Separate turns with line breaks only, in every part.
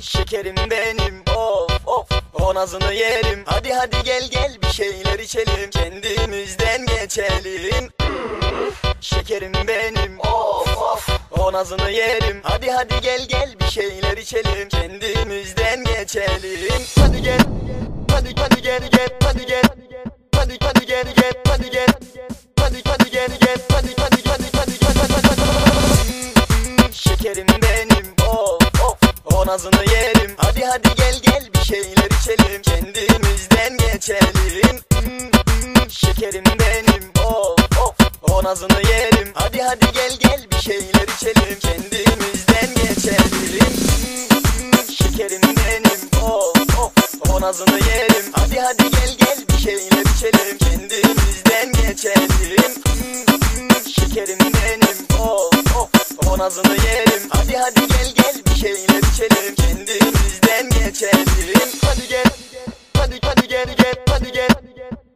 Şekerim benim of of O nazını yerim Hadi hadi gel gel bir şeyler içelim Kendimizden geçelim Şekerim benim of of O nazını yerim Hadi hadi gel gel bir şeyler içelim Kendimizden geçelim Hadi gel Hadi hadi gel gel Hadi gel Hadi hadi gel gel Hadi gel Hadi hadi gel gel Hadi hadi hadi hadi hadi hadi Şekerim benim O nazını yerim. Hadi hadi gel gel bir şeyler içelim. Kendimizden geçelim. Şekerim benim. Of of. O nazını yerim. Hadi hadi gel gel bir şeyler içelim. Kendimizden geçelim. Şekerim benim. Of of. O nazını yerim. Hadi hadi gel gel bir şeyler içelim. Kendimizden geçelim. Şekerim benim. Of of O nazını yerim. Hadi hadi gel gel. Bir şeyler içelim. Kendimizden geçelim. Hadi gel. Hadi hadi gel gel. Hadi gel.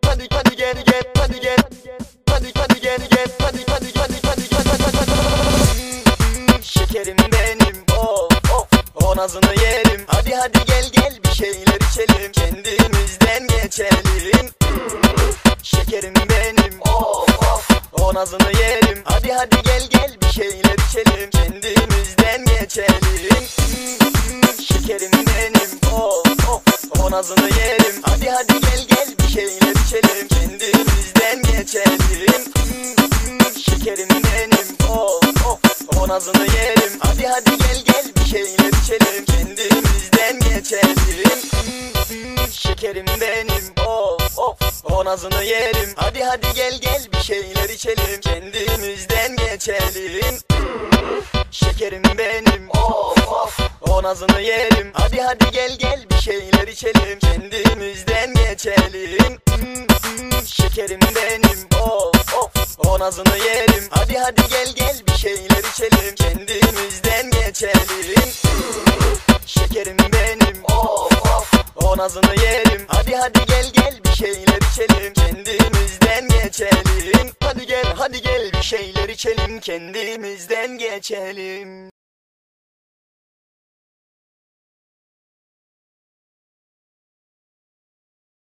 Hadi hadi gel gel. Hadi gel. Hadi hadi gel gel. Hadi hadi hadi hadi hadi Şekerim benim. Of of. O nazını yerim. Hadi hadi gel gel. Bir şeyler içelim. Kendimizden geçelim. Şekerim benim nazını yerim. Hadi hadi gel gel bir şeyler içelim. Kendimizden geçelim. Şekerim benim. Of of O nazını yerim. Hadi hadi gel gel bir şeyler içelim. Kendimizden geçelim. Şekerim benim. Of of O nazını yerim. Hadi hadi gel gel bir şeyler içelim. Kendimizden geçelim. Şekerim benim of O nazını yerim. Hadi hadi gel gel bir şeyler içelim. Kendimizden geçelim. Şekerim benim. Of of. O nazını yerim. Hadi hadi gel gel bir şeyler içelim. Kendimizden geçelim. Şekerim benim. Of of. O nazını yerim. Hadi hadi gel gel bir şeyler içelim. Kendimizden geçelim. Şekerim benim. Of of. O nazını yerim. Hadi hadi gel gel bir şeyler içelim Kendimizden geçelim